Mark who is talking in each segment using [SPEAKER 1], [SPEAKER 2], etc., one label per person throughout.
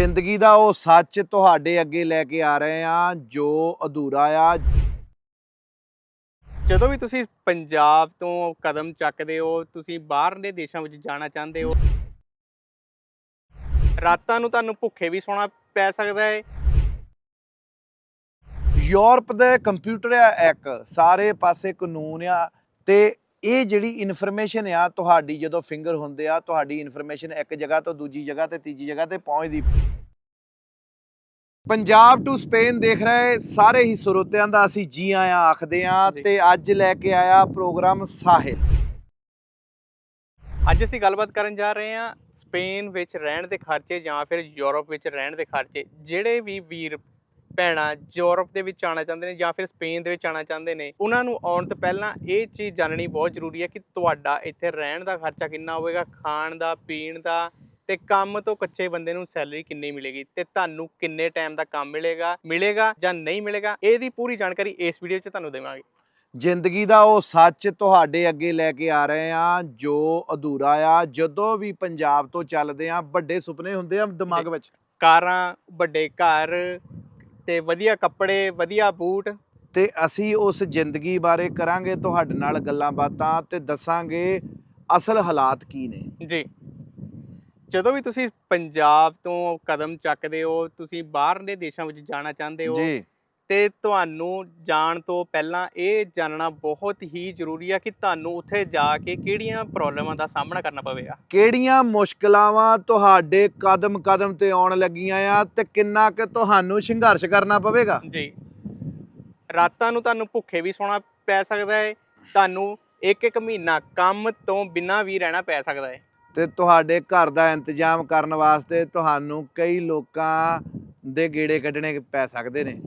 [SPEAKER 1] ਜ਼ਿੰਦਗੀ ਦਾ ਉਹ ਸੱਚ ਤੁਹਾਡੇ ਅੱਗੇ ਲੈ ਕੇ ਆ ਰਹੇ ਆ ਜੋ ਅਧੂਰਾ ਆ।
[SPEAKER 2] ਜਦੋਂ ਵੀ ਤੁਸੀਂ ਪੰਜਾਬ ਤੋਂ ਕਦਮ ਚੱਕਦੇ ਹੋ ਤੁਸੀਂ ਬਾਹਰਲੇ ਦੇਸ਼ਾਂ ਵਿੱਚ ਜਾਣਾ ਚਾਹੁੰਦੇ ਹੋ ਰਾਤਾਂ ਨੂੰ ਤੁਹਾਨੂੰ ਭੁੱਖੇ ਵੀ ਸੌਣਾ ਪੈ ਸਕਦਾ ਹੈ।
[SPEAKER 1] ਯੂਰਪ ਦੇ ਕੰਪਿਊਟਰ ਆ ਇੱਕ ਸਾਰੇ ਪਾਸੇ ਕਾਨੂੰਨ ਆ ਤੇ ਇਹ ਜਿਹੜੀ ਇਨਫੋਰਮੇਸ਼ਨ ਆ ਤੁਹਾਡੀ ਜਦੋਂ ਫਿੰਗਰ ਹੁੰਦੇ ਆ ਤੁਹਾਡੀ ਇਨਫੋਰਮੇਸ਼ਨ ਇੱਕ ਜਗ੍ਹਾ ਤੋਂ ਦੂਜੀ ਜਗ੍ਹਾ ਤੇ ਤੀਜੀ ਜਗ੍ਹਾ ਤੇ ਪਹੁੰਚਦੀ ਪੰਜਾਬ ਟੂ ਸਪੇਨ ਦੇਖ ਰਹੇ ਸਾਰੇ ਹੀ ਸਰੋਤਿਆਂ ਦਾ ਅਸੀਂ ਜੀ ਆਇਆਂ ਆਖਦੇ ਆ। ਤੇ ਅੱਜ ਲੈ ਕੇ ਆਇਆ ਪ੍ਰੋਗਰਾਮ ਸਾਹਿਲ
[SPEAKER 2] ਅੱਜ ਅਸੀਂ ਗੱਲਬਾਤ ਕਰਨ ਜਾ ਰਹੇ ਹਾਂ ਸਪੇਨ ਵਿੱਚ ਰਹਿਣ ਦੇ ਖਰਚੇ ਜਾਂ ਫਿਰ ਯੂਰਪ ਵਿੱਚ ਰਹਿਣ ਦੇ ਖਰਚੇ ਜਿਹੜੇ ਵੀ ਵੀਰ ਭੈਣਾਂ ਯੂਰਪ ਦੇ ਵਿੱਚ ਆਉਣਾ ਚਾਹੁੰਦੇ ਨੇ ਜਾਂ ਫਿਰ ਸਪੇਨ ਦੇ ਵਿੱਚ ਆਉਣਾ ਚਾਹੁੰਦੇ ਨੇ ਉਹਨਾਂ ਨੂੰ ਆਉਣ ਤੋਂ ਪਹਿਲਾਂ ਇਹ ਚੀਜ਼ ਜਾਣਨੀ ਬਹੁਤ ਜ਼ਰੂਰੀ ਹੈ ਕਿ ਤੁਹਾਡਾ ਇੱਥੇ ਰਹਿਣ ਦਾ ਖਰਚਾ ਕਿੰਨਾ ਹੋਵੇਗਾ ਖਾਣ ਦਾ ਪੀਣ ਦਾ ਤੇ ਕੰਮ ਤੋਂ ਕੱਚੇ ਬੰਦੇ ਨੂੰ ਸੈਲਰੀ ਕਿੰਨੀ ਮਿਲੇਗੀ ਤੇ ਤੁਹਾਨੂੰ ਕਿੰਨੇ ਟਾਈਮ ਦਾ ਕੰਮ ਮਿਲੇਗਾ ਮਿਲੇਗਾ ਜਾਂ ਨਹੀਂ ਮਿਲੇਗਾ ਇਹਦੀ ਪੂਰੀ ਜਾਣਕਾਰੀ ਇਸ ਵੀਡੀਓ 'ਚ ਤੁਹਾਨੂੰ ਦੇਵਾਂਗੇ
[SPEAKER 1] ਜ਼ਿੰਦਗੀ ਦਾ ਉਹ ਸੱਚ ਤੁਹਾਡੇ ਅੱਗੇ ਲੈ ਕੇ ਆ ਰਹੇ ਆ ਜੋ ਅਧੂਰਾ ਆ ਜਦੋਂ ਵੀ ਪੰਜਾਬ ਤੋਂ ਚੱਲਦੇ ਆ ਵੱਡੇ ਸੁਪਨੇ ਹੁੰਦੇ ਆ ਦਿਮਾਗ। ਵਿੱਚ
[SPEAKER 2] ਕਾਰਾਂ ਵੱਡੇ ਘਰ ਤੇ ਵਧੀਆ ਕੱਪੜੇ ਵਧੀਆ ਬੂਟ।
[SPEAKER 1] ਤੇ ਅਸੀਂ ਉਸ ਜ਼ਿੰਦਗੀ ਬਾਰੇ ਕਰਾਂਗੇ ਤੁਹਾਡੇ ਨਾਲ ਗੱਲਾਂ ਬਾਤਾਂ ਤੇ ਦੱਸਾਂਗੇ ਅਸਲ ਹਾਲਾਤ ਕੀ ਨੇ।
[SPEAKER 2] ਜੀ। ਜਦੋਂ ਵੀ ਤੁਸੀਂ ਪੰਜਾਬ ਤੋਂ ਕਦਮ ਚੱਕਦੇ ਹੋ ਤੁਸੀਂ ਬਾਹਰਲੇ ਦੇਸ਼ਾਂ ਵਿੱਚ ਜਾਣਾ ਚਾਹੁੰਦੇ ਹੋ
[SPEAKER 1] ਜੀ।
[SPEAKER 2] ਤੇ ਤੁਹਾਨੂੰ ਜਾਣ ਤੋਂ ਪਹਿਲਾਂ ਇਹ ਜਾਣਨਾ ਬਹੁਤ ਹੀ ਜ਼ਰੂਰੀ ਹੈ ਕਿ ਤੁਹਾਨੂੰ ਉੱਥੇ ਜਾ ਕੇ ਕਿਹੜੀਆਂ ਪ੍ਰੋਬਲਮਾਂ ਦਾ ਸਾਹਮਣਾ ਕਰਨਾ ਪਵੇਗਾ
[SPEAKER 1] ਕਿਹੜੀਆਂ ਮੁਸ਼ਕਲਾਵਾਂ ਤੁਹਾਡੇ ਕਦਮ ਕਦਮ ਤੇ ਆਉਣ ਲੱਗੀਆਂ ਆ ਤੇ ਕਿੰਨਾ ਕਿ ਤੁਹਾਨੂੰ ਸੰਘਰਸ਼ ਕਰਨਾ ਪਵੇਗਾ?
[SPEAKER 2] ਜੀ। ਰਾਤਾਂ ਨੂੰ ਤੁਹਾਨੂੰ ਭੁੱਖੇ ਵੀ ਸੌਣਾ ਪੈ ਸਕਦਾ ਹੈ ਤੁਹਾਨੂੰ ਇੱਕ ਇੱਕ ਮਹੀਨਾ ਕੰਮ ਤੋਂ ਬਿਨਾਂ ਵੀ ਰਹਿਣਾ ਪੈ ਸਕਦਾ ਹੈ
[SPEAKER 1] ਤੇ ਤੁਹਾਡੇ ਘਰ ਦਾ ਇੰਤਜ਼ਾਮ ਕਰਨ ਵਾਸਤੇ ਤੁਹਾਨੂੰ ਕਈ ਲੋਕਾਂ ਦੇ ਗੇੜੇ ਕੱਢਣੇ ਪੈ ਸਕਦੇ ਨੇ।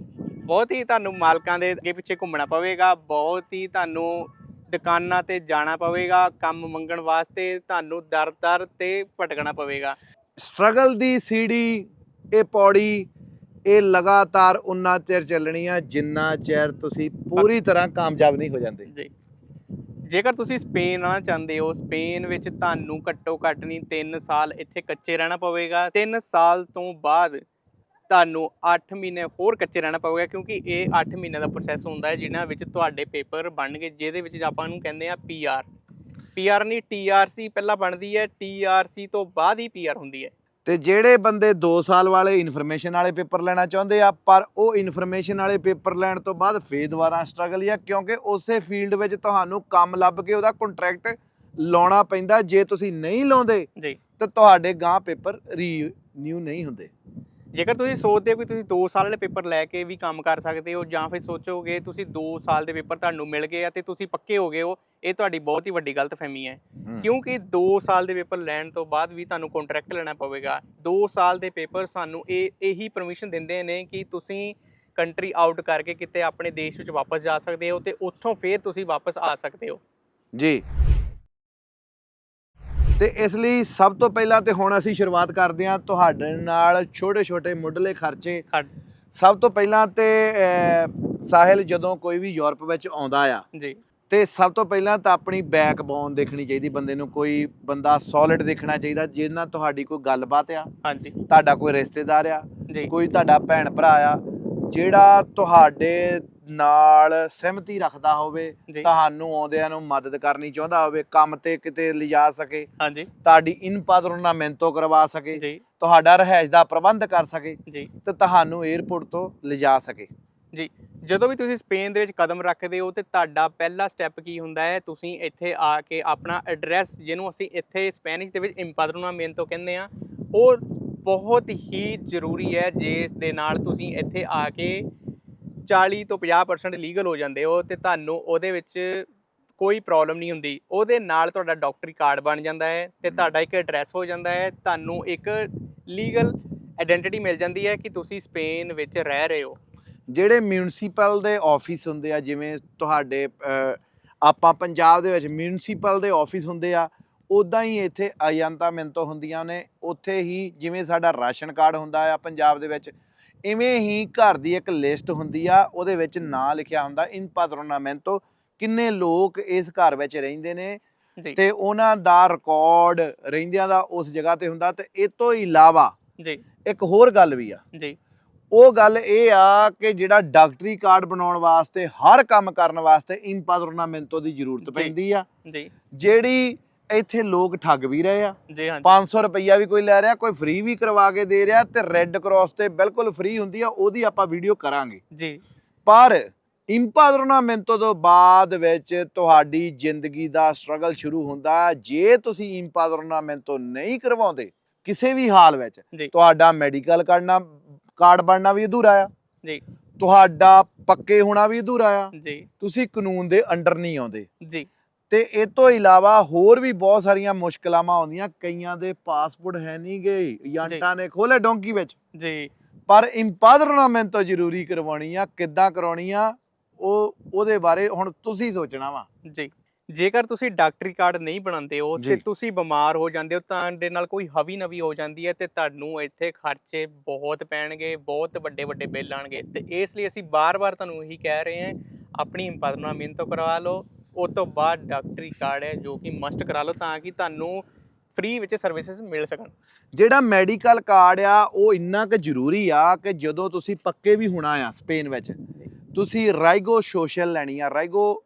[SPEAKER 2] ਬਹੁਤ ਹੀ ਤੁਹਾਨੂੰ ਮਾਲਕਾਂ ਦੇ ਅੱਗੇ ਪਿੱਛੇ ਘੁੰਮਣਾ ਪਵੇਗਾ ਬਹੁਤ ਹੀ ਤੁਹਾਨੂੰ ਦੁਕਾਨਾਂ ਤੇ ਜਾਣਾ ਪਵੇਗਾ ਕੰਮ ਮੰਗਣ ਵਾਸਤੇ ਤੁਹਾਨੂੰ ਦਰ-ਦਰ ਤੇ ਭਟਕਣਾ ਪਵੇਗਾ।
[SPEAKER 1] ਸਟਰਗਲ ਦੀ ਸੀੜੀ ਇਹ ਪੌੜੀ ਇਹ ਲਗਾਤਾਰ ਉਨਾ ਚਿਰ ਚੱਲਣੀ ਆ ਜਿੰਨਾ ਚਿਰ ਤੁਸੀਂ ਪੂਰੀ ਤਰ੍ਹਾਂ ਕਾਮਯਾਬ ਨਹੀਂ ਹੋ ਜਾਂਦੇ।
[SPEAKER 2] ਜੀ। ਜੇਕਰ ਤੁਸੀਂ ਸਪੇਨ ਆਉਣਾ ਚਾਹੁੰਦੇ ਹੋ ਸਪੇਨ ਵਿੱਚ ਤੁਹਾਨੂੰ ਘੱਟੋ ਘੱਟ ਨਹੀਂ 3 ਸਾਲ ਇੱਥੇ ਕੱਚੇ ਰਹਿਣਾ ਪਵੇਗਾ। 3 ਸਾਲ ਤੋਂ ਬਾਅਦ ਤੁਹਾਨੂੰ 8 ਮਹੀਨੇ ਹੋਰ ਕੱਚੇ ਰਹਿਣਾ ਪਵੇਗਾ ਕਿਉਂਕਿ ਇਹ 8 ਮਹੀਨੇ ਦਾ ਪ੍ਰੋਸੈਸ ਹੁੰਦਾ ਹੈ ਜਿਨ੍ਹਾਂ ਵਿੱਚ ਤੁਹਾਡੇ ਪੇਪਰ ਬਣਨਗੇ ਜਿਹਦੇ ਵਿੱਚ ਆਪਾਂ ਨੂੰ ਕਹਿੰਦੇ ਆ ਪੀਆਰ ਪੀਆਰ ਨਹੀਂ ਟੀਆਰਸੀ ਪਹਿਲਾਂ ਬਣਦੀ ਹੈ ਟੀਆਰਸੀ ਤੋਂ ਬਾਅਦ ਹੀ ਪੀਆਰ ਹੁੰਦੀ ਹੈ।
[SPEAKER 1] ਤੇ ਜਿਹੜੇ ਬੰਦੇ 2 ਸਾਲ ਵਾਲੇ ਇਨਫੋਰਮੇਸ਼ਨ ਵਾਲੇ ਪੇਪਰ ਲੈਣਾ ਚਾਹੁੰਦੇ ਆ ਪਰ ਉਹ ਇਨਫੋਰਮੇਸ਼ਨ ਵਾਲੇ ਪੇਪਰ ਲੈਣ ਤੋਂ ਬਾਅਦ ਫੇਰ ਦੁਬਾਰਾ ਸਟਰਗਲ ਆ ਕਿਉਂਕਿ ਉਸੇ ਫੀਲਡ ਵਿੱਚ ਤੁਹਾਨੂੰ ਕੰਮ ਲੱਭ ਕੇ ਉਹਦਾ ਕੰਟਰੈਕਟ ਲਾਉਣਾ ਪੈਂਦਾ ਜੇ ਤੁਸੀਂ ਨਹੀਂ ਲਾਉਂਦੇ
[SPEAKER 2] ਜੀ।
[SPEAKER 1] ਤਾਂ ਤੁਹਾਡੇ ਗਾਂ ਪੇਪਰ ਰੀਨਿਊ ਨਹੀਂ ਹੁੰਦੇ।
[SPEAKER 2] ਜੇਕਰ ਤੁਸੀਂ ਸੋਚਦੇ ਹੋ ਕਿ ਤੁਸੀਂ 2 ਸਾਲ ਵਾਲੇ ਪੇਪਰ ਲੈ ਕੇ ਵੀ ਕੰਮ ਕਰ ਸਕਦੇ ਹੋ ਜਾਂ ਫਿਰ ਸੋਚੋਗੇ ਤੁਸੀਂ 2 ਸਾਲ ਦੇ ਪੇਪਰ ਤੁਹਾਨੂੰ ਮਿਲ ਗਏ ਆ ਤੇ ਤੁਸੀਂ ਪੱਕੇ ਹੋ ਗਏ ਹੋ ਇਹ ਤੁਹਾਡੀ ਬਹੁਤ ਹੀ ਵੱਡੀ ਗਲਤਫਹਿਮੀ ਹੈ। ਕਿਉਂਕਿ 2 ਸਾਲ ਦੇ ਪੇਪਰ ਲੈਣ ਤੋਂ ਬਾਅਦ ਵੀ ਤੁਹਾਨੂੰ ਕੰਟਰੈਕਟ ਲੈਣਾ ਪਵੇਗਾ। 2 ਸਾਲ ਦੇ ਪੇਪਰ ਸਾਨੂੰ ਇਹ ਇਹੀ ਪਰਮਿਸ਼ਨ ਦਿੰਦੇ ਨੇ ਕਿ ਤੁਸੀਂ ਕੰਟਰੀ ਆਊਟ ਕਰਕੇ ਕਿਤੇ ਆਪਣੇ ਦੇਸ਼ ਵਿੱਚ ਵਾਪਸ ਜਾ ਸਕਦੇ ਹੋ ਤੇ ਉੱਥੋਂ ਫੇਰ ਤੁਸੀਂ ਵਾਪਸ ਆ ਸਕਦੇ ਹੋ।
[SPEAKER 1] ਜੀ। ਤੇ ਇਸ ਲਈ ਸਭ ਤੋਂ ਪਹਿਲਾਂ ਤੇ ਹੁਣ ਅਸੀਂ ਸ਼ੁਰੂਆਤ ਕਰਦੇ ਹਾਂ ਤੁਹਾਡੇ ਨਾਲ ਛੋਟੇ-ਛੋਟੇ ਮੁੱਢਲੇ ਖਰਚੇ। ਸਭ ਤੋਂ ਪਹਿਲਾਂ ਤੇ ਸਾਹਿਲ ਜਦੋਂ ਕੋਈ ਵੀ ਯੂਰਪ ਵਿੱਚ ਆਉਂਦਾ ਆ
[SPEAKER 2] ਜੀ।
[SPEAKER 1] ਤੇ ਸਭ ਤੋਂ ਪਹਿਲਾਂ ਤਾਂ ਆਪਣੀ ਬੈਕਬੋਨ ਦੇਖਣੀ ਚਾਹੀਦੀ ਬੰਦੇ ਨੂੰ ਕੋਈ ਬੰਦਾ ਸੋਲਿਡ ਦੇਖਣਾ ਚਾਹੀਦਾ ਜਿਹਦੇ ਨਾਲ ਤੁਹਾਡੀ ਕੋਈ ਗੱਲਬਾਤ ਆ
[SPEAKER 2] ਹਾਂਜੀ।
[SPEAKER 1] ਤੁਹਾਡਾ ਕੋਈ ਰਿਸ਼ਤੇਦਾਰ ਆ
[SPEAKER 2] ਜੀ।
[SPEAKER 1] ਕੋਈ ਤੁਹਾਡਾ ਭੈਣ ਭਰਾ ਆ ਜਿਹੜਾ ਤੁਹਾਡੇ ਨਾਲ ਸਹਿਮਤੀ ਰੱਖਦਾ ਹੋਵੇ ਤੁਹਾਨੂੰ ਆਉਂਦਿਆਂ ਨੂੰ ਮਦਦ ਕਰਨੀ ਚਾਹੁੰਦਾ ਹੋਵੇ ਕੰਮ ਤੇ ਕਿਤੇ ਲਿਜਾ ਸਕੇ
[SPEAKER 2] ਹਾਂਜੀ।
[SPEAKER 1] ਤੁਹਾਡੀ ਇਨ ਪਾਦਰੋਂ ਨਾਲ ਮਿਹਨਤੋਂ ਕਰਵਾ ਸਕੇ
[SPEAKER 2] ਜੀ।
[SPEAKER 1] ਤੁਹਾਡਾ ਰਹਿائش ਦਾ ਪ੍ਰਬੰਧ ਕਰ ਸਕੇ
[SPEAKER 2] ਜੀ।
[SPEAKER 1] ਤੇ ਤੁਹਾਨੂੰ 에어ਪੋਰਟ ਤੋਂ ਲਿਜਾ ਸਕੇ।
[SPEAKER 2] ਜੀ। ਜਦੋਂ ਵੀ ਤੁਸੀਂ ਸਪੇਨ ਦੇ ਵਿੱਚ ਕਦਮ ਰੱਖਦੇ ਹੋ ਤੇ ਤੁਹਾਡਾ ਪਹਿਲਾ ਸਟੈਪ ਕੀ ਹੁੰਦਾ ਹੈ? ਤੁਸੀਂ ਇੱਥੇ ਆ ਕੇ ਆਪਣਾ ਐਡਰੈਸ ਜਿਹਨੂੰ ਅਸੀਂ ਇੱਥੇ ਸਪੈਨਿਸ਼ ਦੇ ਵਿੱਚ ਇੰਪਾਦਰੋਨਾ ਮੇਨਤੋ ਕਹਿੰਦੇ ਆ ਉਹ ਬਹੁਤ ਹੀ ਜ਼ਰੂਰੀ ਹੈ ਜਿਸ ਦੇ ਨਾਲ ਤੁਸੀਂ ਇੱਥੇ ਆ ਕੇ 40 ਤੋਂ 50% ਲੀਗਲ ਹੋ ਜਾਂਦੇ ਹੋ ਤੇ ਤੁਹਾਨੂੰ ਉਹਦੇ ਵਿੱਚ ਕੋਈ ਪ੍ਰੋਬਲਮ ਨਹੀਂ ਹੁੰਦੀ। ਉਹਦੇ ਨਾਲ ਤੁਹਾਡਾ ਡਾਕਟਰੀ ਕਾਰਡ ਬਣ ਜਾਂਦਾ ਹੈ ਤੇ ਤੁਹਾਡਾ ਇੱਕ ਐਡਰੈਸ ਹੋ ਜਾਂਦਾ ਹੈ ਤੁਹਾਨੂੰ ਇੱਕ ਲੀਗਲ ਆਇਡੈਂਟੀਟੀ ਮਿਲ ਜਾਂਦੀ ਹੈ ਕਿ ਤੁਸੀਂ ਸਪੇਨ ਵਿੱਚ ਰਹਿ ਰਹੇ ਹੋ।
[SPEAKER 1] ਜਿਹੜੇ ਮਿਊਨਿਸਪਲ ਦੇ ਆਫਿਸ ਹੁੰਦੇ ਆ ਜਿਵੇਂ ਤੁਹਾਡੇ ਆਪਾਂ ਪੰਜਾਬ ਦੇ ਵਿੱਚ ਮਿਊਨਿਸਪਲ ਦੇ ਆਫਿਸ ਹੁੰਦੇ ਆ ਉਦਾਂ ਹੀ ਇੱਥੇ ਅਯੰਤਾਮੈਂਟੋ ਹੁੰਦੀਆਂ ਨੇ ਉੱਥੇ ਹੀ ਜਿਵੇਂ ਸਾਡਾ ਰਾਸ਼ਨ ਕਾਰਡ ਹੁੰਦਾ ਆ ਪੰਜਾਬ ਦੇ ਵਿੱਚ ਇਵੇਂ ਹੀ ਘਰ ਦੀ ਇੱਕ ਲਿਸਟ ਹੁੰਦੀ ਆ ਉਹਦੇ ਵਿੱਚ ਨਾਂ ਲਿਖਿਆ ਹੁੰਦਾ ਇਨ ਪਾਦਰਨਾਮੈਂਟੋ ਕਿੰਨੇ ਲੋਕ ਇਸ ਘਰ ਵਿੱਚ ਰਹਿੰਦੇ ਨੇ ਤੇ ਉਹਨਾਂ ਦਾ ਰਿਕਾਰਡ ਰਹਿੰਦਿਆਂ ਦਾ ਉਸ ਜਗ੍ਹਾ ਤੇ ਹੁੰਦਾ ਤੇ ਇਹ ਤੋਂ ਇਲਾਵਾ
[SPEAKER 2] ਜੀ।
[SPEAKER 1] ਇੱਕ ਹੋਰ ਗੱਲ ਵੀ ਆ।
[SPEAKER 2] ਜੀ।
[SPEAKER 1] ਉਹ ਗੱਲ ਇਹ ਆ ਕਿ ਜਿਹੜਾ ਡਾਕਟਰੀ ਕਾਰਡ ਬਣਾਉਣ ਵਾਸਤੇ ਹਰ ਕੰਮ ਕਰਨ ਵਾਸਤੇ ਇੰਪਾਦਰਨਾਮੈਂਟੋ ਦੀ ਜ਼ਰੂਰਤ। ਪੈਂਦੀ ਆ।
[SPEAKER 2] ਜੀ।
[SPEAKER 1] ਜਿਹੜੀ ਇੱਥੇ ਲੋਕ ਠੱਗ ਵੀ ਰਹੇ ਆ।
[SPEAKER 2] ਜੀ ਹਾਂਜੀ
[SPEAKER 1] 500 ਰੁਪਈਆ ਵੀ ਕੋਈ ਲੈ ਰਿਹਾ ਕੋਈ ਫ੍ਰੀ ਵੀ ਕਰਵਾ ਕੇ ਦੇ ਰਿਹਾ ਤੇ ਰੈੱਡ ਕਰਾਸ ਤੇ ਬਿਲਕੁਲ ਫ੍ਰੀ ਹੁੰਦੀ ਆ ਉਹਦੀ ਆਪਾਂ ਵੀਡੀਓ ਕਰਾਂਗੇ।
[SPEAKER 2] ਜੀ।
[SPEAKER 1] ਪਰ ਇੰਪਾਦਰਨਾਮੈਂਟੋ ਤੋਂ ਬਾਅਦ ਵਿੱਚ ਤੁਹਾਡੀ ਜ਼ਿੰਦਗੀ ਦਾ ਸਟਰਗਲ ਸ਼ੁਰੂ ਹੁੰਦਾ। ਜੇ ਤੁਸੀਂ ਇੰਪਾਦਰਨਾਮੈਂਟੋ ਨਹੀਂ ਕਰਵਾਉਂਦੇ ਕਿਸੇ ਵੀ ਹਾਲ ਵਿੱਚ
[SPEAKER 2] ਜੀ।
[SPEAKER 1] ਤੁਹਾਡਾ ਮੈਡੀਕਲ ਕਰਨਾ ਕਾਰਡ ਬਣਨਾ ਵੀ ਅਧੂਰਾ ਆ।
[SPEAKER 2] ਜੀ।
[SPEAKER 1] ਤੁਹਾਡਾ ਪੱਕੇ ਹੋਣਾ ਵੀ ਅਧੂਰਾ ਆ।
[SPEAKER 2] ਜੀ।
[SPEAKER 1] ਤੁਸੀਂ ਕਾਨੂੰਨ ਦੇ ਅੰਡਰ ਨਹੀਂ ਆਉਂਦੇ।
[SPEAKER 2] ਜੀ।
[SPEAKER 1] ਤੇ ਇਹ ਤੋਂ ਇਲਾਵਾ ਹੋਰ ਵੀ ਬਹੁਤ ਸਾਰੀਆਂ ਮੁਸ਼ਕਲਾਵਾਂ ਆਉਂਦੀਆਂ। ਕਈਆਂ ਦੇ ਪਾਸਪੋਰਟ ਹੈ ਨਹੀਂ ਗਏ ਏਜੰਟਾਂ ਨੇ ਖੋਲੇ ਡੋਂਕੀ ਵਿੱਚ।
[SPEAKER 2] ਜੀ।
[SPEAKER 1] ਪਰ ਇੰਪਾਦਰਨਾਮੈਂਟੋ ਜ਼ਰੂਰੀ ਕਰਵਾਉਣੀ ਆ ਕਿੱਦਾਂ ਕਰਾਉਣੀ ਆ ਉਹ ਉਹਦੇ ਬਾਰੇ ਹੁਣ ਤੁਸੀਂ ਸੋਚਣਾ ਵਾ।
[SPEAKER 2] ਜੀ। ਜੇਕਰ ਤੁਸੀਂ ਡਾਕਟਰੀ ਕਾਰਡ ਨਹੀਂ ਬਣਾਉਂਦੇ ਹੋ ਤੇ। ਤੁਸੀਂ ਬਿਮਾਰ ਹੋ ਜਾਂਦੇ ਹੋ ਤਾਂ ਦੇ ਨਾਲ ਕੋਈ ਹਵੀ ਨਵੀ ਹੋ ਜਾਂਦੀ ਹੈ ਤੇ ਤੁਹਾਨੂੰ ਇੱਥੇ ਖਰਚੇ ਬਹੁਤ ਪੈਣਗੇ ਬਹੁਤ ਵੱਡੇ ਵੱਡੇ ਬਿੱਲ ਆਣਗੇ ਤੇ ਇਸ ਲਈ ਅਸੀਂ ਬਾਰ-ਬਾਰ ਤੁਹਾਨੂੰ ਇਹੀ ਕਹਿ ਰਹੇ ਹਾਂ ਆਪਣੀ ਇੰਪਾਦਨਾ ਮਿਹਨਤ ਕਰਵਾ ਲਓ ਉਸ ਤੋਂ ਬਾਅਦ ਡਾਕਟਰੀ ਕਾਰਡ ਹੈ ਜੋ ਕਿ ਮਸਟ ਕਰਾ ਲਓ ਤਾਂ ਕਿ ਤੁਹਾਨੂੰ ਫ੍ਰੀ ਵਿੱਚ ਸਰਵਿਸਿਜ਼ ਮਿਲ ਸਕਣ।
[SPEAKER 1] ਜਿਹੜਾ ਮੈਡੀਕਲ ਕਾਰਡ ਆ, ਉਹ ਇੰਨਾ ਕੁ ਜ਼ਰੂਰੀ ਆ ਕਿ ਜਦੋਂ ਤੁਸੀਂ ਪੱਕੇ ਵੀ ਹੋਣਾ ਆ ਸਪੇਨ ਵਿੱਚ, ਤੁਸੀਂ ਰਾਈਗੋ ਸੋਸ਼ਲ ਲੈਣੀ ਆ, ਰਾਈਗੋ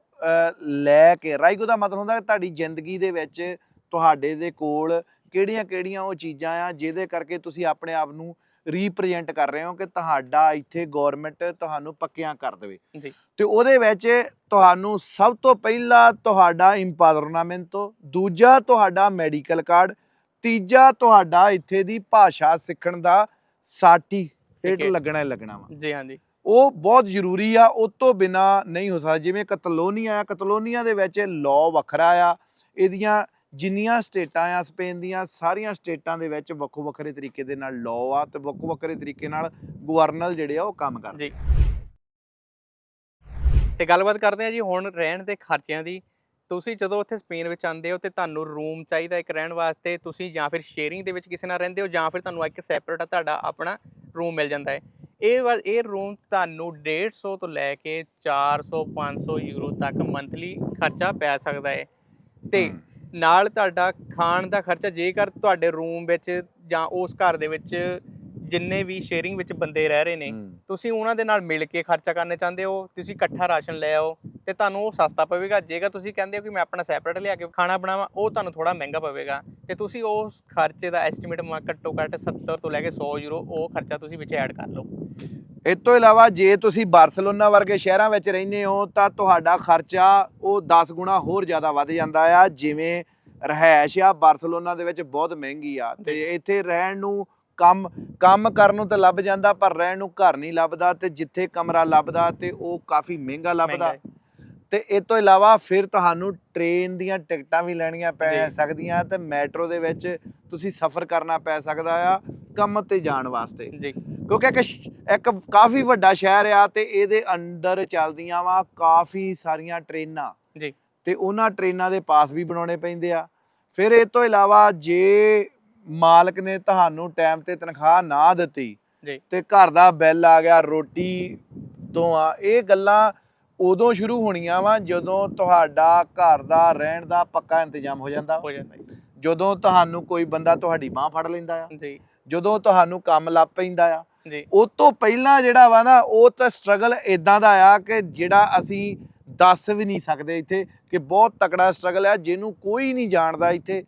[SPEAKER 1] ਲੈ ਕੇ, ਰਾਈਗੋ ਦਾ ਮਤਲਬ ਹੁੰਦਾ ਕਿ ਤੁਹਾਡੀ ਜ਼ਿੰਦਗੀ ਦੇ ਵਿੱਚ ਤੁਹਾਡੇ ਦੇ ਕੋਲ ਕਿਹੜੀਆਂ-ਕਿਹੜੀਆਂ ਉਹ ਚੀਜ਼ਾਂ ਆ, ਜਿਹਦੇ ਕਰਕੇ ਤੁਸੀਂ ਆਪਣੇ ਆਪ ਨੂੰ ਰੀਪ੍ਰੈਜ਼ੈਂਟ ਕਰ ਰਹੇ ਹੋ ਕਿ ਤੁਹਾਡਾ ਇੱਥੇ ਗਵਰਨਮੈਂਟ ਤੁਹਾਨੂੰ ਪੱਕਿਆਂ ਕਰ ਦੇਵੇ।
[SPEAKER 2] ਜੀ।
[SPEAKER 1] ਤੇ ਉਹਦੇ ਵਿੱਚ ਤੁਹਾਨੂੰ ਸਭ ਤੋਂ ਪਹਿਲਾਂ ਤੁਹਾਡਾ ਇੰਪਾਦਰਨਾਮੈਂਟੋ ਦੂਜਾ ਤੁਹਾਡਾ ਮੈਡੀਕਲ ਕਾਰਡ ਤੀਜਾ ਤੁਹਾਡਾ ਇੱਥੇ ਦੀ ਭਾਸ਼ਾ ਸਿੱਖਣ ਦਾ ਸਰਟੀਫਿਕੇਟ। ਲੱਗਣਾ ਲੱਗਣਾ ਵਾ।
[SPEAKER 2] ਜੀ ਹਾਂਜੀ।
[SPEAKER 1] ਉਹ ਬਹੁਤ ਜ਼ਰੂਰੀ ਆ ਉਹ ਤੋਂ ਬਿਨਾ ਨਹੀਂ ਹੋ ਸਕਦਾ। ਜਿਵੇਂ ਕਤਲੋਨੀਆ ਆ ਕਤਲੋਨੀਆ ਦੇ ਵਿੱਚ ਲਾਅ ਵੱਖਰਾ ਆ ਇਹਦੀਆਂ ਜਿੰਨੀਆਂ ਸਟੇਟਾਂ ਆ ਸਪੇਨ ਦੀਆਂ ਸਾਰੀਆਂ ਸਟੇਟਾਂ ਦੇ ਵਿੱਚ ਵੱਖੋ ਵੱਖਰੇ ਤਰੀਕੇ ਦੇ ਨਾਲ ਲਾਅ ਆ ਤੇ ਵੱਖੋ ਵੱਖਰੇ ਤਰੀਕੇ ਨਾਲ ਗਵਰਨਰ ਜਿਹੜੇ ਆ ਉਹ ਕੰਮ ਕਰਦੇ
[SPEAKER 2] ਜੀ। ਤੇ ਗੱਲਬਾਤ ਕਰਦੇ ਹਾਂ ਜੀ ਹੁਣ ਰਹਿਣ ਦੇ ਖਰਚਿਆਂ ਦੀ। ਤੁਸੀਂ ਜਦੋਂ ਉੱਥੇ ਸਪੇਨ ਵਿੱਚ ਆਉਂਦੇ ਹੋ ਤੇ ਤੁਹਾਨੂੰ ਰੂਮ ਚਾਹੀਦਾ ਇੱਕ ਰਹਿਣ ਵਾਸਤੇ ਤੁਸੀਂ ਜਾਂ ਫਿਰ ਸ਼ੇਅਰਿੰਗ ਦੇ ਵਿੱਚ ਕਿਸੇ ਨਾਲ ਰਹਿੰਦੇ ਹੋ ਜਾਂ ਫਿਰ ਤੁਹਾਨੂੰ ਇੱਕ ਸੈਪਰੇਟ ਤੁਹਾਡਾ ਆਪਣਾ ਰੂਮ ਮਿਲ ਜਾਂਦਾ ਹੈ। ਇਹ ਇਹ ਰੂਮ ਤੁਹਾਨੂੰ 150 ਤੋਂ ਲੈ ਕੇ 400 500 ਯੂਰੋ ਤੱਕ ਮੰਥਲੀ ਖਰਚਾ ਪੈ ਸਕਦਾ ਹੈ। ਤੇ। ਨਾਲ ਤੁਹਾਡਾ ਖਾਣ ਦਾ ਖਰਚਾ ਜੇਕਰ ਤੁਹਾਡੇ ਰੂਮ ਵਿੱਚ ਜਾਂ ਉਸ ਘਰ ਦੇ ਵਿੱਚ ਜਿੰਨੇ ਵੀ ਸ਼ੇਅਰਿੰਗ ਵਿੱਚ ਬੰਦੇ ਰਹਿ ਰਹੇ ਨੇ। ਤੁਸੀਂ ਉਹਨਾਂ ਦੇ ਨਾਲ ਮਿਲ ਕੇ ਖਰਚਾ ਕਰਨਾ ਚਾਹੁੰਦੇ ਹੋ ਤੁਸੀਂ ਇਕੱਠਾ ਰਾਸ਼ਨ ਲੈ ਆਓ ਤੇ ਤੁਹਾਨੂੰ ਉਹ ਸਸਤਾ ਪਵੇਗਾ ਜੇਕਰ ਤੁਸੀਂ ਕਹਿੰਦੇ ਹੋ ਕਿ ਮੈਂ ਆਪਣਾ ਸੈਪਰੇਟ ਲਿਆ ਕੇ ਖਾਣਾ ਬਣਾਵਾਂ ਉਹ ਤੁਹਾਨੂੰ ਥੋੜਾ ਮਹਿੰਗਾ ਪਵੇਗਾ ਤੇ ਤੁਸੀਂ ਉਸ ਖਰਚੇ ਦਾ ਐਸਟੀਮੇਟ ਘੱਟੋ ਘੱਟ 70 ਤੋਂ ਲੈ ਕੇ 100 ਯੂਰੋ ਉਹ ਖਰਚਾ ਤੁਸੀਂ ਵਿੱਚ ਐਡ ਕਰ ਲਓ
[SPEAKER 1] ਇਸ ਤੋਂ ਇਲਾਵਾ ਜੇ ਤੁਸੀਂ ਬਾਰਸਲੋਨਾ ਵਰਗੇ ਸ਼ਹਿਰਾਂ ਵਿੱਚ ਰਹਿੰਦੇ ਹੋ ਤਾਂ ਤੁਹਾਡਾ ਖਰਚਾ ਉਹ 10 ਗੁਣਾ ਹੋਰ ਜ਼ਿਆਦਾ ਵੱਧ ਜਾਂਦਾ ਆ ਜਿਵੇਂ ਰਹਿائش ਆ ਬਾਰਸਲੋਨਾ ਦੇ ਵਿੱਚ ਬਹੁਤ ਮਹਿੰਗੀ ਆ। ਤੇ ਇੱਥੇ ਰਹਿਣ ਨੂੰ ਕੰਮ ਕੰਮ ਕਰਨ ਨੂੰ ਤਾਂ ਲੱਭ ਜਾਂਦਾ ਪਰ ਰਹਿਣ ਨੂੰ ਘਰ ਨਹੀਂ ਲੱਭਦਾ ਤੇ ਜਿੱਥੇ ਕਮਰਾ ਲੱਭਦਾ ਤੇ ਉਹ ਕਾਫੀ ਮਹਿੰਗਾ ਲੱਭਦਾ। ਤੇ ਇਸ ਤੋਂ ਇਲਾਵਾ ਫਿਰ ਤੁਹਾਨੂੰ ਟ੍ਰੇਨ ਦੀਆਂ ਟਿਕਟਾਂ ਵੀ ਲੈਣੀਆਂ ਪੈ ਸਕਦੀਆਂ ਤੇ ਮੈਟਰੋ ਦੇ ਵਿੱਚ ਤੁਸੀਂ ਸਫ਼ਰ ਕਰਨਾ ਪੈ ਸਕਦਾ ਆ। ਕੰਮ ਤੇ ਜਾਣ ਵਾਸਤੇ।
[SPEAKER 2] ਜੀ।
[SPEAKER 1] ਕਿਉਂਕਿ ਇੱਕ ਇੱਕ ਕਾਫੀ ਵੱਡਾ ਸ਼ਹਿਰ ਆ ਤੇ ਇਹਦੇ ਅੰਦਰ ਚੱਲਦੀਆਂ ਵਾ ਕਾਫੀ ਸਾਰੀਆਂ ਟ੍ਰੇਨਾਂ।
[SPEAKER 2] ਜੀ।
[SPEAKER 1] ਤੇ ਉਹਨਾਂ ਟ੍ਰੇਨਾਂ ਦੇ ਪਾਸ ਵੀ ਬਣਾਉਣੇ ਪੈਂਦੇ ਆ। ਫਿਰ ਇਹ ਤੋਂ ਇਲਾਵਾ ਜੇ ਮਾਲਕ ਨੇ ਤੁਹਾਨੂੰ ਟਾਈਮ ਤੇ ਤਨਖਾਹ ਨਾ ਦਿੱਤੀ
[SPEAKER 2] ਜੀ।
[SPEAKER 1] ਤੇ ਘਰ ਦਾ ਬਿੱਲ ਆ ਗਿਆ ਰੋਟੀ ਤੋਂ ਆ ਇਹ ਗੱਲਾਂ ਉਦੋਂ ਸ਼ੁਰੂ ਹੋਣੀਆਂ ਵਾ ਜਦੋਂ ਤੁਹਾਡਾ ਘਰ ਦਾ ਰਹਿਣ ਦਾ ਪੱਕਾ ਇੰਤਜ਼ਾਮ ਹੋ ਜਾਂਦਾ।
[SPEAKER 2] ਹੋ ਜਾਂਦਾ
[SPEAKER 1] ਤੁਹਾਨੂੰ ਕੋਈ ਬੰਦਾ ਤੁਹਾਡੀ ਬਾਹ ਫੜ ਲੈਂਦਾ ਆ।
[SPEAKER 2] ਜੀ।
[SPEAKER 1] ਜਦੋਂ ਤੁਹਾਨੂੰ ਕੰਮ ਲੱਭ ਪੈਂਦਾ ਆ
[SPEAKER 2] ਜੀ।
[SPEAKER 1] ਉਹ ਤੋਂ ਪਹਿਲਾਂ ਜਿਹੜਾ ਵਾ ਨਾ ਉਹ ਤਾਂ ਸਟਰਗਲ ਇਦਾਂ ਦਾ ਆ ਕਿ ਜਿਹੜਾ ਅਸੀਂ ਦੱਸ ਵੀ ਨਹੀਂ ਸਕਦੇ ਇੱਥੇ ਕਿ ਬਹੁਤ ਤਕੜਾ ਸਟਰਗਲ ਆ ਜਿਹਨੂੰ ਕੋਈ ਨਹੀਂ ਜਾਣਦਾ ਇੱਥੇ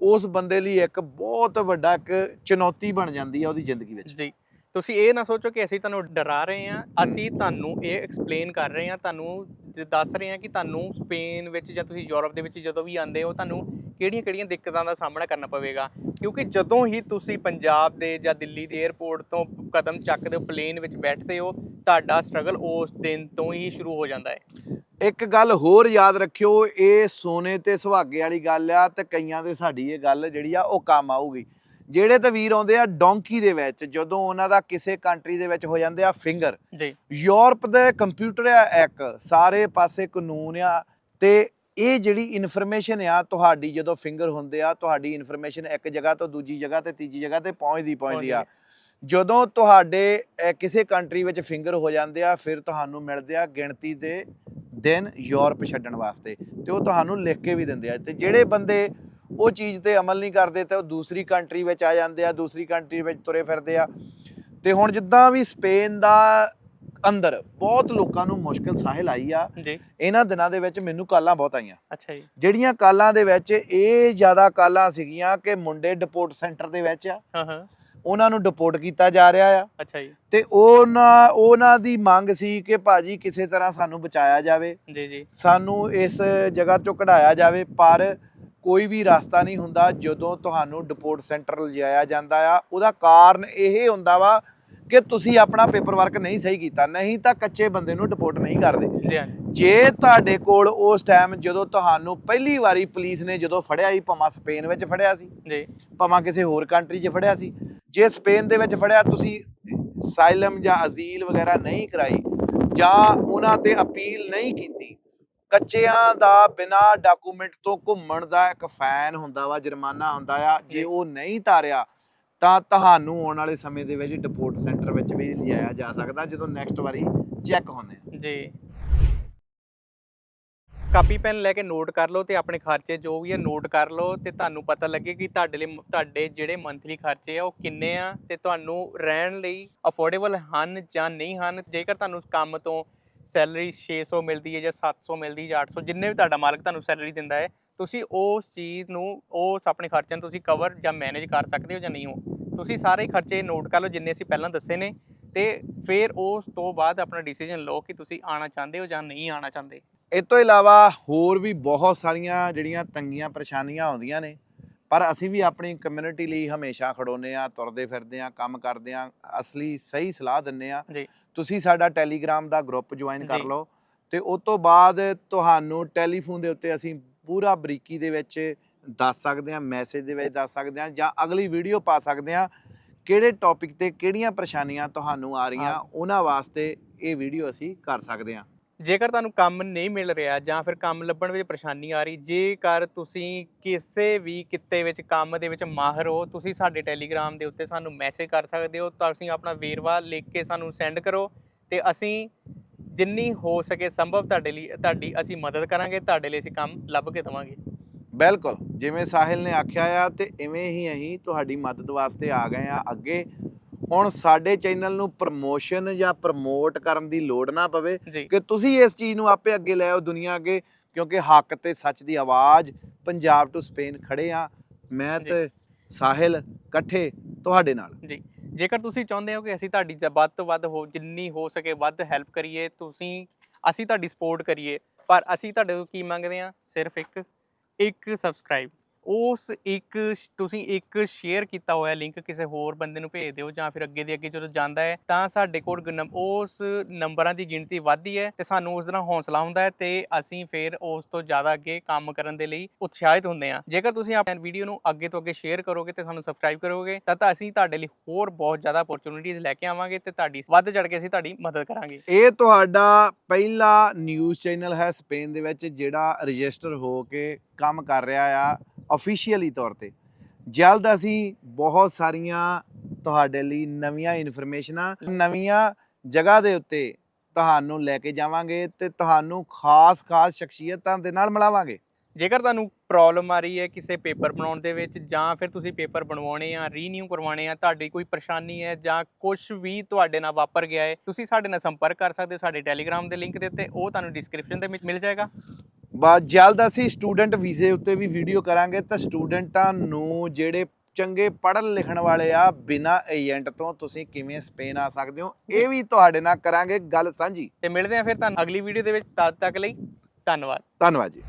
[SPEAKER 1] ਉਸ ਬੰਦੇ ਲਈ ਇੱਕ ਬਹੁਤ ਵੱਡਾ ਇੱਕ ਚੁਣੌਤੀ ਬਣ ਜਾਂਦੀ ਆ ਉਹਦੀ ਜ਼ਿੰਦਗੀ ਵਿੱਚ।
[SPEAKER 2] ਜੀ। ਤੁਸੀਂ ਇਹ ਨਾ ਸੋਚੋ ਕਿ ਅਸੀਂ ਤੁਹਾਨੂੰ ਡਰਾ ਰਹੇ ਹਾਂ ਅਸੀਂ ਤੁਹਾਨੂੰ ਇਹ ਐਕਸਪਲੇਨ ਕਰ ਰਹੇ ਹਾਂ ਤੁਹਾਨੂੰ ਦੱਸ ਰਹੇ ਹਾਂ ਕਿ ਤੁਹਾਨੂੰ ਸਪੇਨ ਵਿੱਚ ਜਾਂ ਤੁਸੀਂ ਯੂਰਪ ਦੇ ਵਿੱਚ ਜਦੋਂ ਵੀ ਆਉਂਦੇ ਹੋ, ਤੁਹਾਨੂੰ ਕਿਹੜੀਆਂ-ਕਿਹੜੀਆਂ ਦਿੱਕਤਾਂ ਦਾ ਸਾਹਮਣਾ ਕਰਨਾ ਪਵੇਗਾ? ਕਿਉਂਕਿ ਜਦੋਂ ਹੀ ਤੁਸੀਂ ਪੰਜਾਬ ਦੇ ਜਾਂ ਦਿੱਲੀ ਦੇ 에ਅਰਪੋਰਟ ਤੋਂ ਕਦਮ ਚੱਕਦੇ ਹੋ ਪਲੇਨ ਵਿੱਚ ਬੈਠਦੇ ਹੋ, ਤੁਹਾਡਾ ਸਟਰਗਲ ਉਸ ਦਿਨ ਤੋਂ ਹੀ ਸ਼ੁਰੂ ਹੋ ਜਾਂਦਾ ਹੈ।
[SPEAKER 1] ਇੱਕ ਗੱਲ ਹੋਰ ਯਾਦ ਰੱਖਿਓ, ਇਹ ਸੋਨੇ ਤੇ ਸੁਹਾਗੇ ਵਾਲੀ ਗੱਲ ਆ ਤੇ ਕਈਆਂ ਦੇ ਸਾਡੀ ਇਹ ਗੱਲ ਜਿਹੜੀ ਆ, ਉਹ ਕੰਮ ਆਊਗੀ। ਜਿਹੜੇ ਤਾਂ ਵੀਰ ਆਉਂਦੇ ਆ ਡੋਂਕੀ ਦੇ ਵਿੱਚ ਜਦੋਂ ਉਹਨਾਂ ਦਾ ਕਿਸੇ ਕੰਟਰੀ ਦੇ ਵਿੱਚ ਹੋ ਜਾਂਦੇ ਆ ਫਿੰਗਰ
[SPEAKER 2] ਜੀ।
[SPEAKER 1] ਯੂਰਪ ਦੇ ਕੰਪਿਊਟਰ ਆ ਇੱਕ ਸਾਰੇ ਪਾਸੇ ਕਾਨੂੰਨ ਆ ਤੇ ਇਹ ਜਿਹੜੀ ਇਨਫੋਰਮੇਸ਼ਨ ਆ ਤੁਹਾਡੀ ਜਦੋਂ ਫਿੰਗਰ ਹੁੰਦੇ ਆ ਤੁਹਾਡੀ ਇਨਫੋਰਮੇਸ਼ਨ ਇੱਕ ਜਗ੍ਹਾ ਤੋਂ ਦੂਜੀ ਜਗ੍ਹਾ ਤੇ ਤੀਜੀ ਜਗ੍ਹਾ ਤੇ ਪਹੁੰਚਦੀ ਪਹੁੰਚਦੀ ਆ। ਜਦੋਂ ਤੁਹਾਡੇ ਕਿਸੇ ਕੰਟਰੀ ਵਿੱਚ ਫਿੰਗਰ ਹੋ ਜਾਂਦੇ ਆ ਫਿਰ ਤੁਹਾਨੂੰ ਮਿਲਦੇ ਆ ਗਿਣਤੀ ਦੇ ਦਿਨ ਯੂਰਪ ਛੱਡਣ ਵਾਸਤੇ ਤੇ ਉਹ ਤੁਹਾਨੂੰ ਲਿਖ ਕੇ ਵੀ ਦਿੰਦੇ ਆ। ਤੇ ਜਿਹੜੇ ਬੰਦੇ ਉਹ ਚੀਜ਼ ਤੇ ਅਮਲ ਨਹੀਂ ਕਰਦੇ ਤੇ ਉਹ ਦੂਸਰੀ ਕੰਟਰੀ ਵਿੱਚ ਆ ਜਾਂਦੇ ਆ ਦੂਸਰੀ ਕੰਟਰੀ ਵਿੱਚ ਤੁਰੇ ਫਿਰਦੇ ਆ। ਤੇ ਹੁਣ ਜਿੱਦਾਂ ਵੀ ਸਪੇਨ ਦਾ ਅੰਦਰ ਬਹੁਤ ਲੋਕਾਂ ਨੂੰ ਮੁਸ਼ਕਲ ਸਾਹਿਲ ਆਈ ਆ।
[SPEAKER 2] ਜੀ।
[SPEAKER 1] ਇਹਨਾਂ ਦਿਨਾਂ ਦੇ ਵਿੱਚ ਮੈਨੂੰ ਕਾਲਾਂ ਬਹੁਤ ਆਈਆਂ।
[SPEAKER 2] ਅੱਛਾ ਜੀ।
[SPEAKER 1] ਜਿਹੜੀਆਂ ਕਾਲਾਂ ਦੇ ਵਿੱਚ ਇਹ ਜ਼ਿਆਦਾ ਕਾਲਾਂ ਸੀਗੀਆਂ ਕਿ ਮੁੰਡੇ ਡਿਪੋਰਟ ਸੈਂਟਰ ਦੇ ਵਿੱਚ ਆ।
[SPEAKER 2] ਹਾਂ ਹਾਂ।
[SPEAKER 1] ਉਹਨਾਂ ਨੂੰ ਡਿਪੋਰਟ ਕੀਤਾ ਜਾ ਰਿਹਾ ਆ।
[SPEAKER 2] ਅੱਛਾ ਜੀ।
[SPEAKER 1] ਤੇ ਉਹਨਾਂ ਉਹਨਾਂ ਦੀ ਮੰਗ ਸੀ ਕਿ ਭਾਜੀ ਕਿਸੇ ਤਰ੍ਹਾਂ ਸਾਨੂੰ ਬਚਾਇਆ ਜਾਵੇ।
[SPEAKER 2] ਜੀ ਜੀ।
[SPEAKER 1] ਸਾਨੂੰ ਇਸ ਜਗ੍ਹਾ ਤੋਂ ਕਢਾਇਆ ਜਾਵੇ ਪਰ ਕੋਈ ਵੀ ਰਸਤਾ ਨਹੀਂ ਹੁੰਦਾ ਜਦੋਂ ਤੁਹਾਨੂੰ ਡਿਪੋਰਟ ਸੈਂਟਰ ਲਿਜਾਇਆ ਜਾਂਦਾ ਆ। ਉਹਦਾ ਕਾਰਨ ਇਹ ਹੁੰਦਾ ਵਾ ਕਿ ਤੁਸੀਂ ਆਪਣਾ ਪੇਪਰ ਵਰਕ ਨਹੀਂ ਸਹੀ ਕੀਤਾ ਨਹੀਂ ਤਾਂ ਕੱਚੇ ਬੰਦੇ ਨੂੰ ਡਿਪੋਰਟ ਨਹੀਂ ਕਰਦੇ।
[SPEAKER 2] ਜੀ
[SPEAKER 1] ਤੁਹਾਡੇ ਕੋਲ ਉਸ ਟਾਈਮ ਜਦੋਂ ਤੁਹਾਨੂੰ ਪਹਿਲੀ ਵਾਰੀ ਪੁਲਿਸ ਨੇ ਜਦੋਂ ਫੜਿਆ ਸੀ ਭਾਵੇਂ ਸਪੇਨ ਵਿੱਚ ਫੜਿਆ ਸੀ
[SPEAKER 2] ਜੀ।
[SPEAKER 1] ਭਾਵੇਂ ਕਿਸੇ ਹੋਰ ਕੰਟਰੀ 'ਚ ਫੜਿਆ ਸੀ ਜੇ ਸਪੇਨ ਦੇ ਵਿੱਚ ਫੜਿਆ ਤੁਸੀਂ ਸਾਈਲਮ ਜਾਂ ਅਜ਼ੀਲ ਵਗੈਰਾ ਨਹੀਂ ਕਰਾਈ ਜਾਂ ਉਹਨਾਂ ਤੇ ਅਪੀਲ ਨਹੀਂ ਕੀਤੀ ਕੱਚਿਆਂ ਦਾ ਬਿਨਾ ਡਾਕੂਮੈਂਟ ਤੋਂ ਘੁੰਮਣ ਦਾ ਇੱਕ ਫਾਈਨ ਹੁੰਦਾ ਵਾ ਜੁਰਮਾਨਾ ਹੁੰਦਾ ਆ। ਜੇ ਉਹ ਨਹੀਂ ਤਾਰਿਆ ਤਾਂ ਤੁਹਾਨੂੰ ਆਉਣ ਵਾਲੇ ਸਮੇਂ ਦੇ ਵਿੱਚ ਡਿਪੋਰਟ ਸੈਂਟਰ ਵਿੱਚ ਵੀ ਲਿਆਇਆ ਜਾ ਸਕਦਾ ਜਦੋਂ ਨੈਕਸਟ ਵਾਰੀ ਚੈੱਕ ਹੁੰਦੇ ਆ।
[SPEAKER 2] ਜੀ। ਕਾਪੀ ਪੈਨ ਲੈ ਕੇ ਨੋਟ ਕਰ ਲਓ ਤੇ ਆਪਣੇ ਖਰਚੇ ਜੋ ਵੀ ਹੈ ਨੋਟ ਕਰ ਲਓ ਤੇ ਤੁਹਾਨੂੰ ਪਤਾ ਲੱਗੇ ਕਿ ਤੁਹਾਡੇ ਲਈ ਤੁਹਾਡੇ ਜਿਹੜੇ ਮੰਥਲੀ ਖਰਚੇ ਆ ਉਹ ਕਿੰਨੇ ਆ ਤੇ ਤੁਹਾਨੂੰ ਰਹਿਣ ਲਈ ਅਫੋਰਡੇਬਲ ਹਨ ਜਾਂ ਨਹੀਂ ਹਨ। ਜੇਕਰ ਤੁਹਾਨੂੰ ਕੰਮ ਤੋਂ ਸੈਲਰੀ 600 ਮਿਲਦੀ ਹੈ ਜਾਂ 700 ਮਿਲਦੀ ਹੈ ਜਾਂ 800 ਜਿੰਨੇ ਵੀ ਤੁਹਾਡਾ ਮਾਲਕ ਤੁਹਾਨੂੰ ਸੈਲਰੀ ਦਿੰਦਾ ਹੈ, ਤੁਸੀਂ ਉਸ ਚੀਜ਼ ਨੂੰ, ਉਸ ਆਪਣੇ ਖਰਚੇ ਨੂੰ ਤੁਸੀਂ ਕਵਰ ਜਾਂ ਮੈਨੇਜ ਕਰ ਸਕਦੇ ਹੋ ਜਾਂ ਨਹੀਂ ਹੋ। ਤੁਸੀਂ ਸਾਰੇ ਖਰਚੇ ਨੋਟ ਕਰ ਲਓ ਜਿੰਨੇ ਅਸੀਂ ਪਹਿਲਾਂ ਦੱਸੇ ਨੇ ਤੇ ਫਿਰ ਉਸ ਤੋਂ ਬਾਅਦ ਆਪਣਾ ਡਿਸੀਜਨ ਲਓ ਕਿ ਤੁਸੀਂ ਆਣਾ ਚਾਹੁੰਦੇ ਹੋ ਜਾਂ ਨਹੀਂ ਆਣਾ ਚਾਹੁੰਦੇ।
[SPEAKER 1] ਇਹ ਤੋਂ ਇਲਾਵਾ ਹੋਰ ਵੀ ਬਹੁਤ ਸਾਰੀਆਂ ਜਿਹੜੀਆਂ ਤੰਗੀਆਂ ਪਰੇਸ਼ਾਨੀਆਂ ਆਉਂਦੀਆਂ ਨੇ ਪਰ ਅਸੀਂ ਵੀ ਆਪਣੀ ਕਮਿਊਨਿਟੀ ਲਈ ਹਮੇਸ਼ਾ ਖੜੋਨੇ ਆ ਤੁਰਦੇ ਫਿਰਦੇ ਆ ਕੰਮ ਕਰਦੇ ਆ ਅਸਲੀ ਸਹੀ ਸਲਾਹ ਦਿੰਨੇ ਆ
[SPEAKER 2] ਜੀ।
[SPEAKER 1] ਤੁਸੀਂ ਸਾਡਾ ਟੈਲੀਗ੍ਰਾਮ ਦਾ ਗਰੁੱਪ ਜੁਆਇਨ ਕਰ। ਲਓ ਤੇ ਉਸ ਤੋਂ ਬਾਅਦ ਤੁਹਾਨੂੰ ਟੈਲੀਫੋਨ ਦੇ ਉੱਤੇ ਅਸੀਂ ਪੂਰਾ ਬਰੀਕੀ ਦੇ ਵਿੱਚ ਦੱਸ ਸਕਦੇ ਆ ਮੈਸੇਜ ਦੇ ਵਿੱਚ ਦੱਸ ਸਕਦੇ ਆ ਜਾਂ ਅਗਲੀ ਵੀਡੀਓ ਪਾ ਸਕਦੇ ਆ ਕਿਹੜੇ ਟੌਪਿਕ ਤੇ ਕਿਹੜੀਆਂ ਪਰੇਸ਼ਾਨੀਆਂ ਤੁਹਾਨੂੰ ਆ ਰਹੀਆਂ। ਉਹਨਾਂ ਵਾਸਤੇ ਇਹ ਵੀਡੀਓ ਅਸੀਂ ਕਰ ਸਕਦੇ ਆ
[SPEAKER 2] ਜੇਕਰ ਤੁਹਾਨੂੰ ਕੰਮ ਨਹੀਂ ਮਿਲ ਰਿਹਾ ਜਾਂ ਫਿਰ ਕੰਮ ਲੱਭਣ ਵਿੱਚ ਪਰੇਸ਼ਾਨੀ ਆ ਰਹੀ, ਜੇਕਰ ਤੁਸੀਂ ਕਿਸੇ ਵੀ ਕਿੱਤੇ ਵਿੱਚ, ਕੰਮ ਦੇ ਵਿੱਚ ਮਾਹਰ ਹੋ, ਤੁਸੀਂ ਸਾਡੇ ਟੈਲੀਗ੍ਰਾਮ ਦੇ ਉੱਤੇ ਸਾਨੂੰ ਮੈਸੇਜ ਕਰ ਸਕਦੇ ਹੋ ਤੁਸੀਂ ਆਪਣਾ ਵੇਰਵਾ ਲਿਖ ਕੇ ਸਾਨੂੰ ਸੈਂਡ ਕਰੋ ਤੇ ਅਸੀਂ ਜਿੰਨੀ ਹੋ ਸਕੇ ਸੰਭਵ ਤੁਹਾਡੇ ਲਈ, ਤੁਹਾਡੀ ਅਸੀਂ ਮਦਦ ਕਰਾਂਗੇ, ਤੁਹਾਡੇ ਲਈ ਅਸੀਂ ਕੰਮ ਲੱਭ ਕੇ ਦੇਵਾਂਗੇ।
[SPEAKER 1] ਬਿਲਕੁਲ, ਜਿਵੇਂ ਸਾਹਿਲ ਨੇ ਆਖਿਆ ਆ ਤੇ ਇਵੇਂ ਹੀ ਅਸੀਂ ਤੁਹਾਡੀ ਮਦਦ ਵਾਸਤੇ ਆ ਗਏ ਆ ਅੱਗੇ। ਹੁਣ ਸਾਡੇ ਚੈਨਲ ਨੂੰ ਪ੍ਰਮੋਸ਼ਨ ਜਾਂ ਪ੍ਰਮੋਟ ਕਰਨ ਦੀ ਲੋੜ ਨਾ ਪਵੇ
[SPEAKER 2] ਜੀ।
[SPEAKER 1] ਕਿ ਤੁਸੀਂ ਇਸ ਚੀਜ਼ ਨੂੰ ਆਪੇ ਅੱਗੇ ਲੈ ਆਓ ਦੁਨੀਆ ਅੱਗੇ ਕਿਉਂਕਿ ਹੱਕ ਤੇ ਸੱਚ ਦੀ ਆਵਾਜ਼ ਪੰਜਾਬ ਟੂ ਸਪੇਨ ਖੜੇ ਆ ਮੈਂ
[SPEAKER 2] ਜੀ।
[SPEAKER 1] ਤੇ ਸਾਹਿਲ ਇਕੱਠੇ ਤੁਹਾਡੇ ਨਾਲ।
[SPEAKER 2] ਜੀ। ਜੇਕਰ ਤੁਸੀਂ ਚਾਹੁੰਦੇ ਹੋ ਕਿ ਅਸੀਂ ਤੁਹਾਡੀ ਜ- ਵੱਧ ਤੋਂ ਵੱਧ ਹੋ ਜਿੰਨੀ ਹੋ ਸਕੇ ਵੱਧ ਹੈਲਪ ਕਰੀਏ ਤੁਸੀਂ ਅਸੀਂ ਤੁਹਾਡੀ ਸਪੋਰਟ ਕਰੀਏ ਪਰ ਅਸੀਂ ਤੁਹਾਡੇ ਤੋਂ ਕੀ ਮੰਗਦੇ ਹਾਂ? ਸਿਰਫ ਇੱਕ ਇੱਕ ਸਬਸਕ੍ਰਾਈਬ ਉਸ ਇੱਕ ਤੁਸੀਂ ਇੱਕ ਸ਼ੇਅਰ ਕੀਤਾ ਹੋਇਆ ਲਿੰਕ ਕਿਸੇ ਹੋਰ ਬੰਦੇ ਨੂੰ ਭੇਜ ਦਿਓ ਜਾਂ ਫਿਰ ਅੱਗੇ ਦੇ ਅੱਗੇ ਜਦੋਂ ਜਾਂਦਾ ਹੈ ਤਾਂ ਸਾਡੇ ਕੋਲ ਉਸ ਨੰਬਰਾਂ ਦੀ ਗਿਣਤੀ ਵੱਧਦੀ ਹੈ ਤੇ ਸਾਨੂੰ ਉਸ ਦਾ ਹੌਸਲਾ ਹੁੰਦਾ ਹੈ ਤੇ ਅਸੀਂ ਫਿਰ ਉਸ ਤੋਂ ਜ਼ਿਆਦਾ ਅੱਗੇ ਕੰਮ ਕਰਨ ਦੇ ਲਈ ਉਤਸ਼ਾਹਿਤ ਹੁੰਦੇ ਹਾਂ। ਜੇਕਰ ਤੁਸੀਂ ਆਪਣੀ ਵੀਡੀਓ ਨੂੰ ਅੱਗੇ ਤੋਂ ਅੱਗੇ ਸ਼ੇਅਰ ਕਰੋਗੇ ਤੇ ਸਾਨੂੰ ਸਬਸਕ੍ਰਾਈਬ ਕਰੋਗੇ ਤਾਂ ਤਾਂ ਅਸੀਂ ਤੁਹਾਡੇ ਲਈ ਹੋਰ ਬਹੁਤ ਜ਼ਿਆਦਾ ਓਪਰਚੁਨਿਟੀਜ਼ ਲੈ ਕੇ ਆਵਾਂਗੇ ਤੇ ਤੁਹਾਡੀ ਵੱਧ ਚੜ ਕੇ ਅਸੀਂ ਤੁਹਾਡੀ ਮਦਦ ਕਰਾਂਗੇ।
[SPEAKER 1] ਇਹ ਤੁਹਾਡਾ ਪਹਿਲਾ ਨਿਊਜ਼ ਚੈਨਲ ਹੈ ਸਪੇਨ ਦੇ ਵਿੱਚ ਜਿਹੜਾ ਰਜਿਸਟਰ ਹੋ ਕੇ ਕੰਮ ਕਰ ਰਿਹਾ ਆ। ਅਫੀਸ਼ੀਅਲੀ ਤੌਰ ਤੇ। ਜਲਦ ਅਸੀਂ ਬਹੁਤ ਸਾਰੀਆਂ ਤੁਹਾਡੇ ਲਈ ਨਵੀਆਂ ਇਨਫੋਰਮੇਸ਼ਨਾਂ ਨਵੀਆਂ ਜਗ੍ਹਾ ਦੇ ਉੱਤੇ ਤੁਹਾਨੂੰ ਲੈ ਕੇ ਜਾਵਾਂਗੇ ਤੇ ਤੁਹਾਨੂੰ ਖਾਸ-ਖਾਸ ਸ਼ਖਸੀਅਤਾਂ ਦੇ ਨਾਲ ਮਿਲਾਵਾਂਗੇ।
[SPEAKER 2] ਜੇਕਰ ਤੁਹਾਨੂੰ ਪ੍ਰੋਬਲਮ ਆ ਰਹੀ ਹੈ ਕਿਸੇ ਪੇਪਰ ਬਣਾਉਣ ਦੇ ਵਿੱਚ ਜਾਂ ਫਿਰ ਤੁਸੀਂ ਪੇਪਰ ਬਣਵਾਉਣੇ ਆ ਰੀਨਿਊ ਕਰਵਾਉਣੇ ਆ, ਤੁਹਾਡੀ ਕੋਈ ਪਰੇਸ਼ਾਨੀ ਹੈ ਜਾਂ ਕੁਝ ਵੀ ਤੁਹਾਡੇ ਨਾਲ ਵਾਪਰ ਗਿਆ ਹੈ, ਤੁਸੀਂ ਸਾਡੇ ਨਾਲ ਸੰਪਰਕ ਕਰ ਸਕਦੇ ਹੋ ਸਾਡੇ ਟੈਲੀਗ੍ਰਾਮ ਦੇ ਲਿੰਕ ਦੇ ਉੱਤੇ, ਉਹ ਤੁਹਾਨੂੰ ਡਿਸਕ੍ਰਿਪਸ਼ਨ ਦੇ ਵਿੱਚ ਮਿਲ ਜਾਏਗਾ।
[SPEAKER 1] ਬਾ ਜਲਦ ਅਸੀਂ ਸਟੂਡੈਂਟ ਵੀਜ਼ੇ ਉੱਤੇ ਵੀ ਵੀਡੀਓ ਕਰਾਂਗੇ। ਤਾਂ ਸਟੂਡੈਂਟਾਂ ਨੂੰ ਜਿਹੜੇ ਚੰਗੇ ਪੜ੍ਹਨ ਲਿਖਣ ਵਾਲੇ ਆ ਬਿਨਾ ਏਜੰਟ ਤੋਂ ਤੁਸੀਂ ਕਿਵੇਂ ਸਪੇਨ ਆ ਸਕਦੇ ਹੋ ਇਹ ਵੀ ਤੁਹਾਡੇ ਨਾਲ ਕਰਾਂਗੇ ਗੱਲ ਸਾਂਝੀ।
[SPEAKER 2] ਤੇ ਮਿਲਦੇ ਆ ਫਿਰ ਤੁਹਾਨੂੰ ਅਗਲੀ ਵੀਡੀਓ ਦੇ ਵਿੱਚ। ਤਦ ਤੱਕ ਲਈ ਧੰਨਵਾਦ।
[SPEAKER 1] ਧੰਨਵਾਦ ਜੀ।